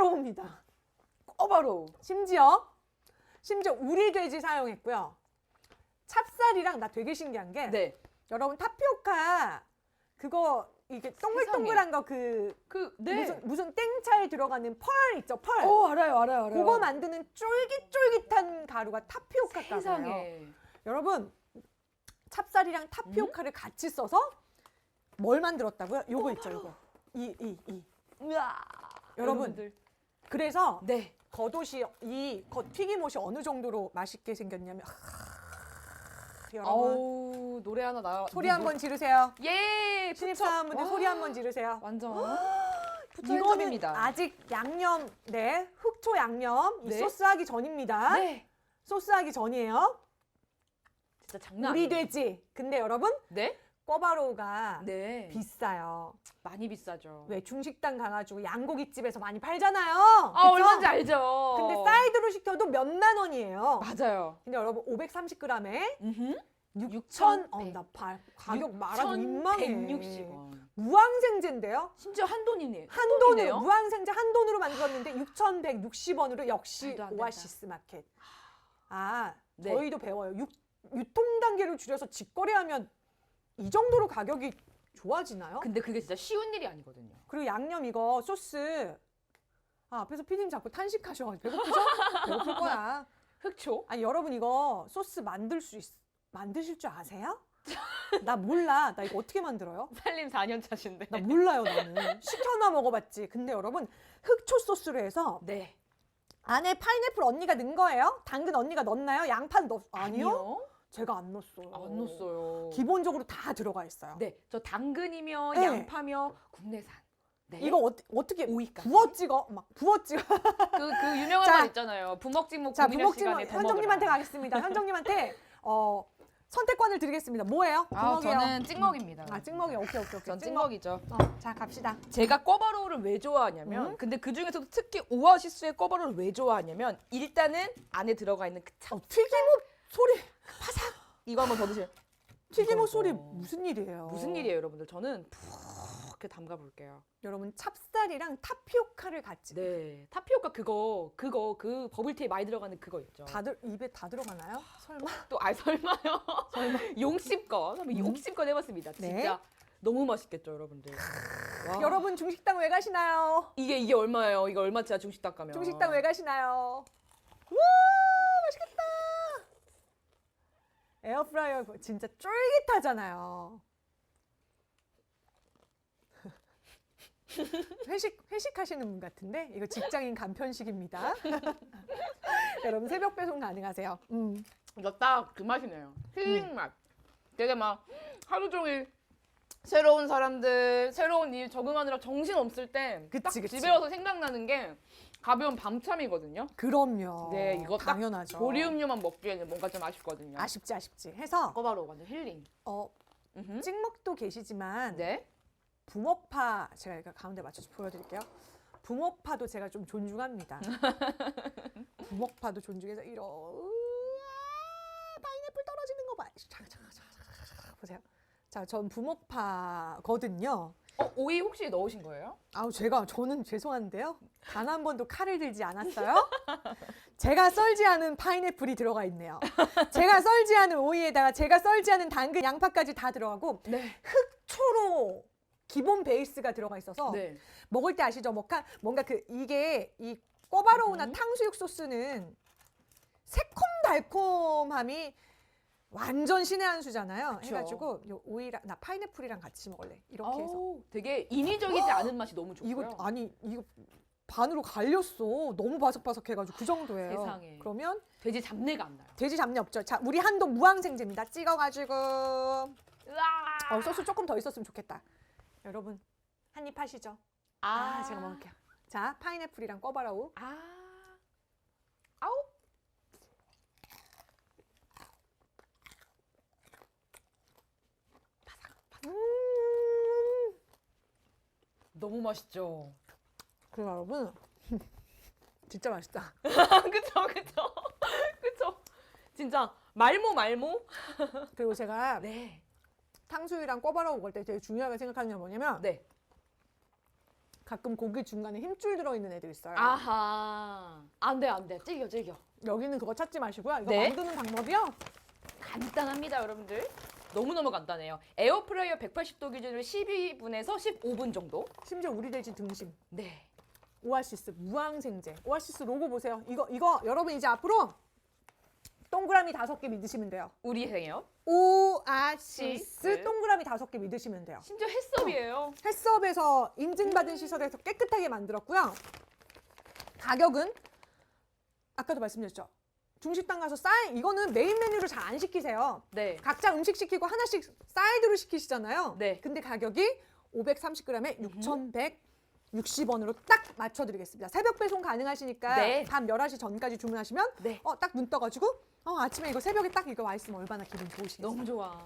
꼬바로우입니다. 꼬바로우. 심지어 심지어 우리 돼지 사용했고요. 찹쌀이랑 나 되게 신기한 게 네. 여러분 타피오카 그거 이게 동글동글한 거 그 그 네. 무슨 무슨 땡차에 들어가는 펄 있죠 펄. 어 알아요 알아요 알아요. 그거 만드는 쫄깃쫄깃한 가루가 타피오카 가루예요. 여러분 찹쌀이랑 타피오카를 같이 써서 뭘 만들었다고요? 요거 있죠, 요거. 이 이 이. 여러분. 그래서 네. 겉옷이 이 겉 튀김옷이 어느 정도로 맛있게 생겼냐면 하, 여러분 아우 노래 하나 나. 소리 한 번 지르세요. 예. 신입사원 분들 와. 소리 한 번 지르세요. 완전. 부처 이거는 핸섬입니다. 아직 양념, 네, 흑초 양념, 이 네. 소스하기 전입니다. 네. 소스하기 전이에요. 진짜 장난 우리 아니에요. 돼지. 근데 여러분 네? 꿔바로우가 네. 비싸요. 많이 비싸죠. 왜 중식당 가가지고 양고기집에서 많이 팔잖아요. 아 그쵸? 얼마인지 알죠. 근데 사이드로 시켜도 몇만 원이에요. 맞아요. 근데 여러분 530g에 음흠. 6천 어, 6,100. 나 발, 가격 말하기 민망해. 1,160원. 무항생제인데요. 심지어 한 돈이네. 한 돈으로 돈이네요. 무항생제 한 돈으로 만들었는데 6,160원으로 역시 말도 안 된다. 오아시스 마켓. 아, 네. 저희도 배워요. 유, 유통 단계를 줄여서 직거래하면 이 정도로 가격이 좋아지나요? 근데 그게 진짜 쉬운 일이 아니거든요. 그리고 양념 이거 소스 아, 앞에서 피디님 자꾸 탄식하셔가지고 배고프죠? 배고플 거야. 흑초? 아니 여러분 이거 소스 만들 수 있, 만드실 줄 아세요? 나 몰라. 나 이거 어떻게 만들어요? 살림 4년 차신데. 나 몰라요 나는. 시켜나 먹어봤지. 근데 여러분 흑초 소스로 해서 네. 안에 파인애플 언니가 넣은 거예요? 당근 언니가 넣었나요? 양파 넣 아니요? 제가 안 넣었어요. 안 넣었어요. 기본적으로 다 들어가 있어요. 네. 저 당근이며 네. 양파며 국내산. 네. 이거 어, 어떻게 오이까지. 부어 찍어? 막 부어 찍어. 그, 그 유명한 자. 말 있잖아요. 부먹찍먹 자, 고민할 부먹찜 시간에 더 현정님한테 먹어라. 가겠습니다. 현정님한테 어, 선택권을 드리겠습니다. 뭐예요? 아, 부먹이에요. 저는 찍먹입니다. 아, 찍먹이 오케이 오케이 오케이. 전 찍먹. 찍먹이죠. 어, 자, 갑시다. 제가 꿔바로우를 왜 좋아하냐면 음? 근데 그 중에서도 특히 오아시스의 꿔바로우를 왜 좋아하냐면 일단은 안에 들어가 있는 그 참, 어, 튀김옷 소리. 파삭 이거 한번 더 드세요. 튀김옷 소리. 무슨 일이에요? 무슨 일이에요, 여러분들? 저는 푹 이렇게 담가 볼게요. 여러분 찹쌀이랑 타피오카를 같이 네, 타피오카 그거 그거 그 버블티에 많이 들어가는 그거 있죠. 다들 입에 다 들어가나요? 설마? 또 아 설마요? 용심껏 한번 음. 용심껏 해봤습니다. 네. 진짜 너무 맛있겠죠, 여러분들. 와. 여러분 중식당 왜 가시나요? 이게 이게 얼마예요? 이거 얼마짜리 중식당 가면? 중식당 왜 가시나요? 와 맛있겠다. 에어프라이어 진짜 쫄깃하잖아요. 회식 회식하시는 분 같은데 이거 직장인 간편식입니다. 여러분 새벽 배송 가능하세요. 음. 이거 딱 그 맛이네요. 힐링 맛. 되게 막 하루 종일 새로운 사람들, 새로운 일 적응하느라 정신 없을 때딱 그치, 그치. 집에 와서 생각나는 게 가벼운 밤참이거든요. 그럼요. 네, 이거 딱 당연하죠. 조리음료만 먹기에는 뭔가 좀 아쉽거든요. 아쉽지 아쉽지 해서 꺼바로 완전 힐링. 어, 음흠. 찍먹도 계시지만 네. 붕어파 제가 이거 가운데 맞춰서 보여드릴게요. 붕어파도 제가 좀 존중합니다. 붕어파도 존중해서 이런 우와, 파인애플 떨어지는 거 봐. 잠깐 잠깐 잠깐 잠깐, 잠깐 보세요. 자, 전 붕어파거든요. 어, 오이 혹시 넣으신 거예요? 아우 제가 저는 죄송한데요. 단 한 번도 칼을 들지 않았어요. 제가 썰지 않은 파인애플이 들어가 있네요. 제가 썰지 않은 오이에다가 제가 썰지 않은 당근, 양파까지 다 들어가고 네. 초로 기본 베이스가 들어가 있어서 네. 먹을 때 아시죠? 뭔가 뭔가 그 이게 이 꼬바로우나 음. 탕수육 소스는 새콤달콤함이 완전 신의 한 수잖아요. 그쵸. 해가지고 요 오이랑 나 파인애플이랑 같이 먹을래. 이렇게 해서 아우, 되게 인위적이지 않은 맛이 너무 좋고요. 이거 아니 이거 반으로 갈렸어. 너무 바삭바삭해가지고 그 정도예요. 세상에. 그러면 돼지 잡내가 안 나요. 돼지 잡내 없죠. 자 우리 한돈 무항생제입니다. 찍어가지고 으아! 어, 소스 조금 더 있었으면 좋겠다. 여러분 한 입 하시죠. 아, 제가 먹을게요. 자, 파인애플이랑 꿔바라우. 아. 너무 맛있죠. 그래 여러분 진짜 맛있다. 그쵸, 그쵸. 그쵸. 진짜 말모 말모? 그리고 제가 네. 탕수육이랑 꿔바라우 먹을 때 되게 중요하게 생각하는 게 뭐냐면 네. 가끔 고기 중간에 힘줄 들어있는 애들 있어요. 아하. 안 돼, 안 돼. 찔겨, 찔겨. 여기는 그거 찾지 마시고요. 이거 네. 만드는 방법이요. 간단합니다, 여러분들. 너무너무 간단해요. 에어프라이어 180도 기준으로 12분에서 15분 정도. 심지어 우리 돼지 등심. 네. 오아시스 무항생제. 오아시스 로고 보세요. 이거 이거 여러분 이제 앞으로 동그라미 다섯 개 믿으시면 돼요. 우리 생이요. 오아시스 네. 동그라미 다섯 개 믿으시면 돼요. 심지어 햇섭이에요. 헬스업에서 인증받은 시설에서 깨끗하게 만들었고요. 가격은 아까도 말씀드렸죠. 중식당 가서 사이 이거는 메인 메뉴를 잘 안 시키세요. 네. 각자 음식 시키고 하나씩 사이드로 시키시잖아요. 네. 근데 가격이 530g에 6,160원으로 딱 맞춰드리겠습니다. 새벽 배송 가능하시니까 네. 밤 11시 전까지 주문하시면 네. 어, 딱눈 떠가지고 어, 아침에 이거 새벽에 딱 이거 와 있으면 얼마나 기분 좋으시겠어요. 너무 좋아.